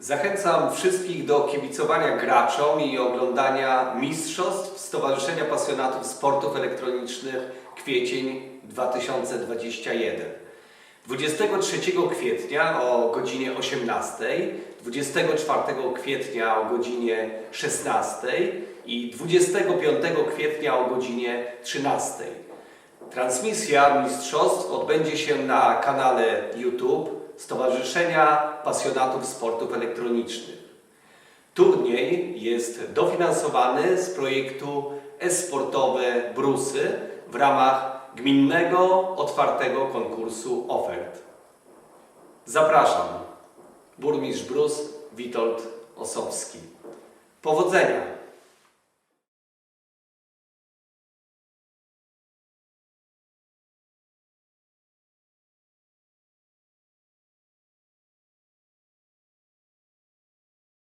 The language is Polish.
Zachęcam wszystkich do kibicowania graczom i oglądania mistrzostw Stowarzyszenia Pasjonatów Sportów Elektronicznych Kwiecień 2021. 23 kwietnia o godzinie 18, 24 kwietnia o godzinie 16 i 25 kwietnia o godzinie 13. Transmisja mistrzostw odbędzie się na kanale YouTube Stowarzyszenia Pasjonatów Sportów Elektronicznych. Turniej jest dofinansowany z projektu e-sportowe Brusy w ramach gminnego otwartego konkursu ofert. Zapraszam. Burmistrz Brus Witold Osowski. Powodzenia!